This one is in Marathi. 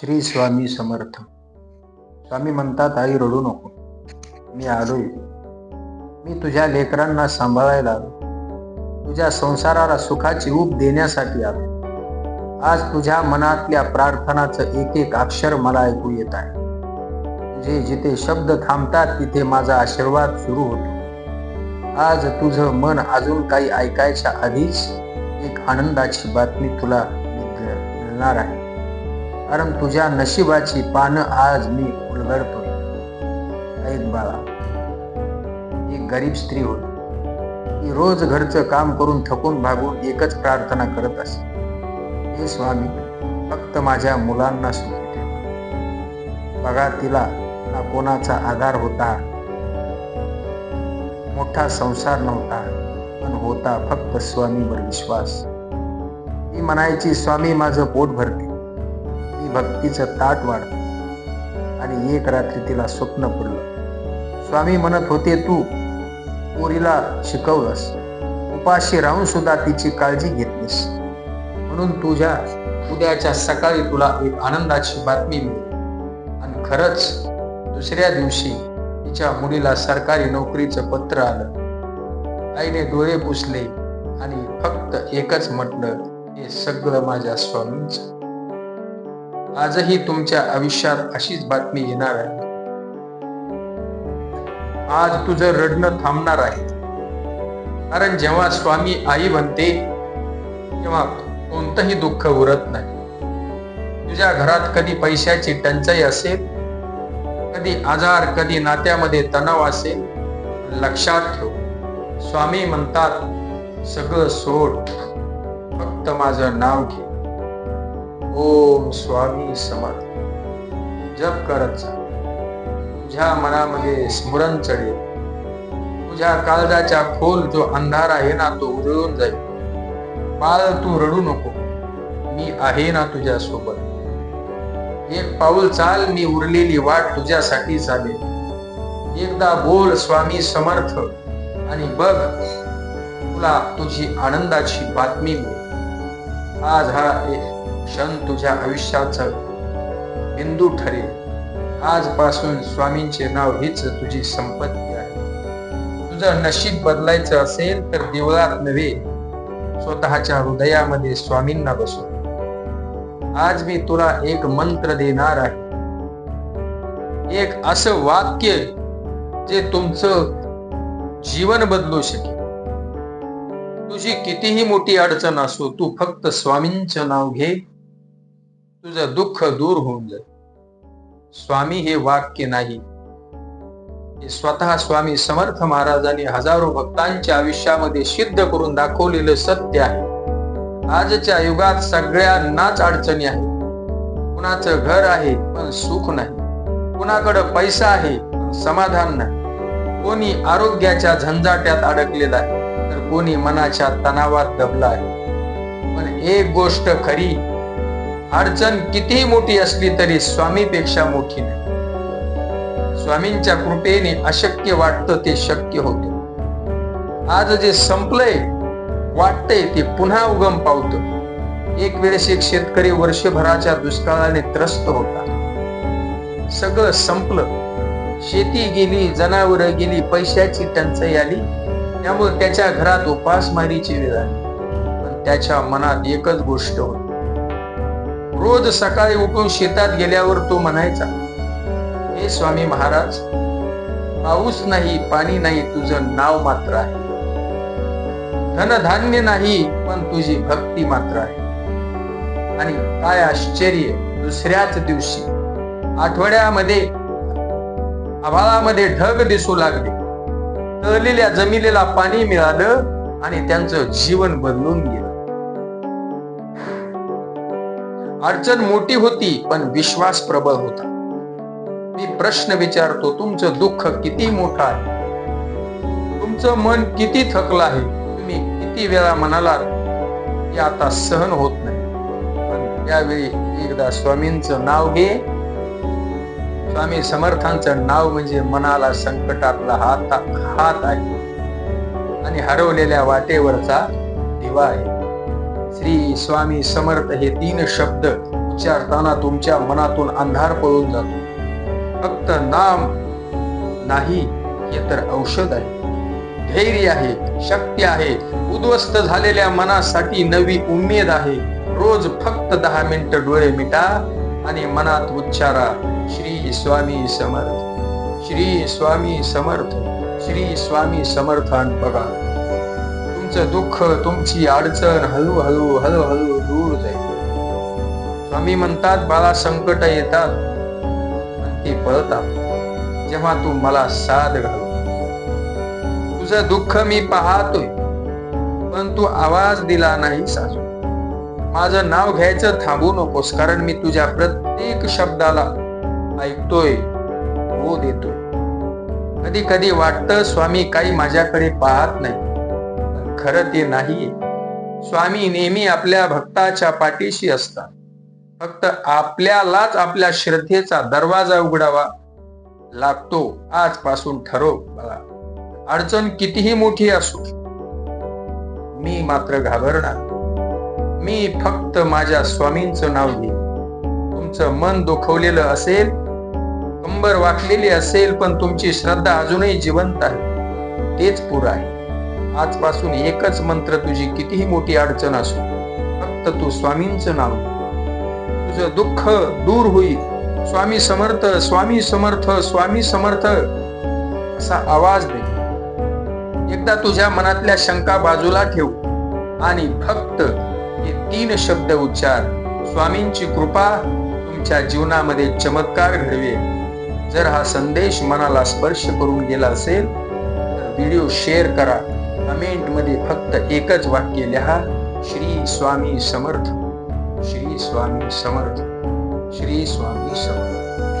श्री स्वामी समर्थ. स्वामी म्हणतात आई रडू नको. मी आलोय. मी तुझ्या लेकरांना सांभाळायला आलो तुझ्या संसाराला सुखाची ऊब देण्यासाठी आलो आज तुझ्या मनातल्या प्रार्थनाचं एक एक अक्षर मला ऐकू येत आहे. तुझे जिथे शब्द थांबतात तिथे माझा आशीर्वाद सुरू होतो. आज तुझं मन अजून काही ऐकायच्या आधीच एक आनंदाची बातमी तुला मिळणार आहे. कारण तुझ्या नशिबाची पानं आज मी उलगडतोय. ऐक बाळा एक गरीब स्त्री होती. ती रोज घरचं काम करून थकून भागून एकच प्रार्थना करत असे. हे स्वामी फक्त माझ्या मुलांना सुखी ठेवा. बघा तिला ना कोणाचा आधार होता. मोठा संसार नव्हता पण होता फक्त स्वामीवर विश्वास. ती म्हणायची स्वामी माझं पोट भरते. ती भक्तीचं ताट वाढत आणि एक रात्री तिला स्वप्न पडलं स्वामी म्हणत होते तू पोरीला शिकवलंस. उपाशी राहून सुद्धा तिची काळजी घेतलीस म्हणून तुझ्या उद्याच्या सकाळी तुला एक आनंदाची बातमी मिळेल. आणि खरंच दुसऱ्या दिवशी तिच्या मुलीला सरकारी नोकरीचं पत्र आलं. आईने डोळे पुसले आणि फक्त एकच म्हटलं हे सगळं माझ्या स्वामींचं. आजही तुमच्या आयुष्यात अशीच बातमी येणार आहे. आज तुझं रडणं थांबणार आहे कारण जेव्हा स्वामी आई बनते तेव्हा कोणतंही दुःख उरत नाही. तुझ्या घरात कधी पैशाची टंचाई असेल कधी आजार कधी नात्यामध्ये तणाव असेल लक्षात ठेव. स्वामी म्हणतात सगळं सोड. फक्त माझं नाव घे. ओम स्वामी समर्थ। जप करत जा। तुझ्या मनामध्ये स्मरण चढेल तुझ्या काळजाच्या खोल जो अंधार आहे ना तो उजळून जाईल। बाळ तू रडू नको। मी आहे ना तुझ्या सोबत एक पाऊल चाल मी उरलेली वाट तुझ्यासाठी चालेल। एकदा बोल स्वामी समर्थ। आणि बघ तुला तुझी आनंदाची बातमी मिळेल। आज हा एक क्षण तुझ्या आयुष्याचा बिंदू ठरेल. आजपासून स्वामींचे नाव हीच तुझी संपत्ती आहे. तुझं नशीब बदलायचं असेल तर देवळात नव्हे स्वतःच्या हृदयामध्ये स्वामींना बसव. आज मी तुला एक मंत्र देणार आहे. एक असं वाक्य जे तुमचं जीवन बदलू शकेल. तुझी कितीही मोठी अडचण असो तू फक्त स्वामींचं नाव घे. तुझं दुःख दूर होऊन जाईल. स्वामी हे वाक्य नाही. हे स्वतः स्वामी समर्थ महाराजांनी हजारो भक्तांच्या आयुष्यामध्ये सिद्ध करून दाखवलेलं सत्य आहे. आजच्या युगात सगळ्यांनाच अडचणी आहे कुणाचं घर आहे पण सुख नाही. कुणाकडं पैसा आहे पण समाधान नाही. कोणी आरोग्याच्या झंझाट्यात अडकलेला आहे. तर कोणी मनाच्या तणावात दबला आहे पण एक गोष्ट खरी अडचण कितीही मोठी असली तरी स्वामीपेक्षा मोठी नाही. स्वामींच्या कृपेने अशक्य वाटतं ते शक्य होते. आज जे संपलंय वाटतंय ते पुन्हा उगम पावत. एक वेळेस एक शेतकरी वर्षभराच्या दुष्काळाने त्रस्त होता. सगळं संपलं. शेती गेली जनावर गेली पैशाची टंचाई आली. त्यामुळे त्याच्या घरात उपासमारीची वेळ आली. पण त्याच्या मनात एकच गोष्ट होती. रोज सकाळी उठून शेतात गेल्यावर तो म्हणायचा हे स्वामी महाराज पाऊस नाही पाणी नाही तुझं नाव मात्र आहे. धनधान्य नाही पण तुझी भक्ती मात्र आहे. आणि काय आश्चर्य दुसऱ्याच दिवशी आठवड्यामध्ये आभाळामध्ये ढग दिसू लागले. तळलेल्या जमिनीला पाणी मिळालं आणि त्यांचं जीवन बदलून गेलं. अडचण मोठी होती पण विश्वास प्रबळ होता. मी प्रश्न विचारतो तुमचं दुःख किती मोठं आहे? तुमचं मन किती थकलं आहे? तुम्ही किती वेळा म्हणालात की आता सहन होत नाही. पण त्यावेळी एकदा स्वामींचं नाव घे. स्वामी समर्थांचं नाव म्हणजे मनाला संकटातला हात हात आहे. आणि हरवलेल्या वाटेवरचा दिवा आहे. श्री स्वामी समर्थ हे तीन शब्द उच्चारताना तुमच्या मनातून अंधार पळून जातो. फक्त नाम नाही हे तर औषध आहे. धैर्य आहे शक्ती आहे. उद्ध्वस्त झालेल्या मनासाठी नवी उमेद आहे. रोज फक्त दहा मिनिटं डोळे मिटा आणि मनात उच्चारा. श्री स्वामी समर्थ श्री स्वामी समर्थ श्री स्वामी समर्थान बघा. तुमचं दुःख तुमची अडचण हळूहळू हळूहळू दूर जाईल. स्वामी म्हणतात बाळा संकट येतात पण ती पळतात. जेव्हा तू मला साथ घाल तुझं दुःख मी पाहतोय पण तू आवाज दिला नाही साजू माझं नाव घ्यायचं थांबू नकोस कारण मी तुझ्या प्रत्येक शब्दाला ऐकतोय हो देतोय कधी कधी वाटतं स्वामी काही माझ्याकडे पाहत नाही. खरं ते नाहीये. स्वामी नेहमी आपल्या भक्ताच्या पाठीशी असतात. फक्त आपल्यालाच आपल्या श्रद्धेचा दरवाजा उघडावा लागतो आजपासून ठरव मला अडचण कितीही मोठी असो मी मात्र घाबरणार. मी फक्त माझ्या स्वामींचं नाव घेईन. तुमचं मन दुखवलेलं असेल कंबर वाकलेली असेल पण तुमची श्रद्धा अजूनही जिवंत आहे. तेच पूर आहे. आजपासून एकच मंत्र तुझी कितीही मोठी अडचण असो फक्त तू स्वामींचं नाव तुझं दुःख दूर होईल. स्वामी समर्थ स्वामी समर्थ स्वामी समर्थ असा आवाज दे. एकदा तुझ्या मनातल्या शंका बाजूला ठेव आणि फक्त हे तीन शब्द उच्चार. स्वामींची कृपा तुमच्या जीवनामध्ये चमत्कार घडवेल. जर हा संदेश मनाला स्पर्श करून गेला असेल तर व्हिडिओ शेअर करा. कमेंटमध्ये फक्त एकच वाक्य लिहा श्री स्वामी समर्थ. श्री स्वामी समर्थ. श्री स्वामी समर्थ.